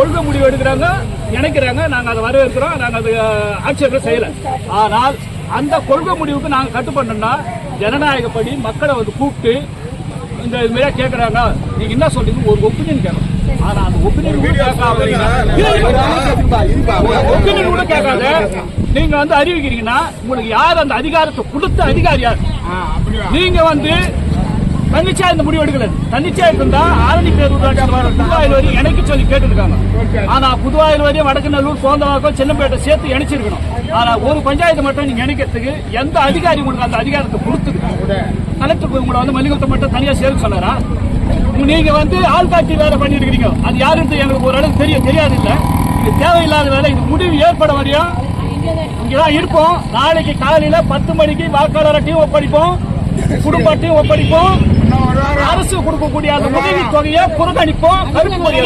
கொள்கை முடிவு எடுக்கிறாங்க நினைக்கிறாங்க நாங்க அதை வரவேற்கிறோம் நாங்க அது ஆட்சேபனை செய்யல. ஆனால் அந்த கொள்கை முடிவுக்கு நாங்க கட்டுப்படணும்னா ஜனநாயகப்படி மக்களை வந்து கூப்பிட்டு இந்த இது மாதிரியா கேட்கறாங்க நீங்க என்ன சொல்றீங்க? ஒரு ஒப்பீனியன் கேட்கணும். ஆனா அந்த ஒப்பீனியன் ஒப்பீனியன் கூட கேட்காத நீங்க வந்து அறிவிக்கிறீங்கன்னா உங்களுக்கு யார் அந்த அதிகாரத்தை கொடுத்த அதிகாரி யார்? நீங்க வந்து தன்னிச்சையா இந்த முடிவு எடுக்கல. தன்னிச்சையா இருந்தா ஆரணி பேரூராட்சி புதுவாயில் வரையும் இணைக்க சொல்லி கேட்டுருக்காங்க. ஆனா புதுவாயில் வரையும் வடக்குநல்லூர் சோந்தவாக்கம் சின்னப்பேட்டை சேர்த்து இணைச்சிருக்கணும். ஆனா ஒரு பஞ்சாயத்து மட்டும் நீங்க இணைக்கிறதுக்கு எந்த அதிகாரி உங்களுக்கு அந்த அதிகாரத்தை கொடுத்துருக்கு? கலெக்டர் உங்களை வந்து மல்லிகத்தை மட்டும் தனியா சேர்க்க சொன்னாரா? நீங்க வந்து ஆள்காட்டி வேலை பண்ணிருக்கீங்க அது யாருன்னு எங்களுக்கு ஒரு அளவுக்கு தெரிய தெரியாது இல்ல இது தேவையில்லாத வேலை. இது முடிவு ஏற்பட வரையும் இங்கதான் இருப்போம். நாளைக்கு காலையில பத்து மணிக்கு வாக்காளர்ட்டையும் ஒப்படைப்போம். குடும்பத்தையும் ஒப்படைப்போம். அரசு கொடுக்கக்கூடிய அந்த உதவி தொகையை புறக்கணிப்போம் கருப்பு மொழி